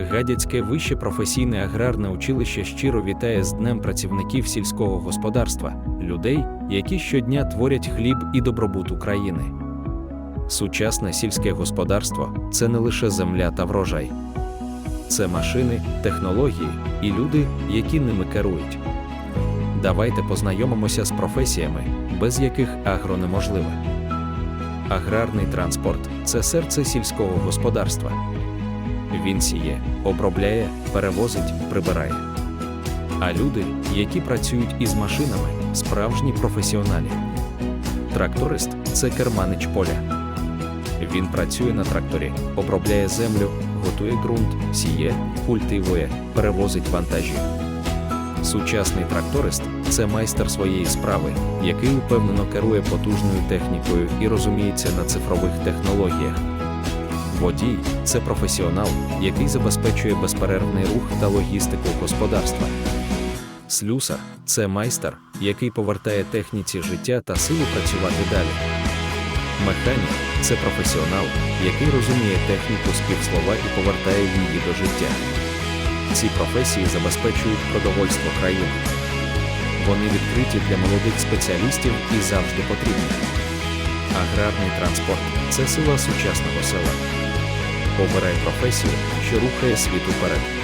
Гадяцьке вище професійне аграрне училище щиро вітає з Днем працівників сільського господарства, людей, які щодня творять хліб і добробут України. Сучасне сільське господарство це не лише земля та врожай, це машини, технології і люди, які ними керують. Давайте познайомимося з професіями, без яких агро неможливе. Аграрний транспорт це серце сільського господарства. Він сіє, обробляє, перевозить, прибирає. А люди, які працюють із машинами, справжні професіоналі. Тракторист це керманич поля. Він працює на тракторі, обробляє землю, готує ґрунт, сіє, культивує, перевозить вантажі. Сучасний тракторист це майстер своєї справи, який упевнено керує потужною технікою і розуміється на цифрових технологіях. Водій це професіонал, який забезпечує безперервний рух та логістику господарства. Слюсар це майстер, який повертає техніці життя та силу працювати далі. Механік це професіонал, який розуміє техніку співслова і повертає її до життя. Ці професії забезпечують продовольство країни. Вони відкриті для молодих спеціалістів і завжди потрібні. Аграрний транспорт це сила сучасного села. Обирай професію, що рухає світ уперед.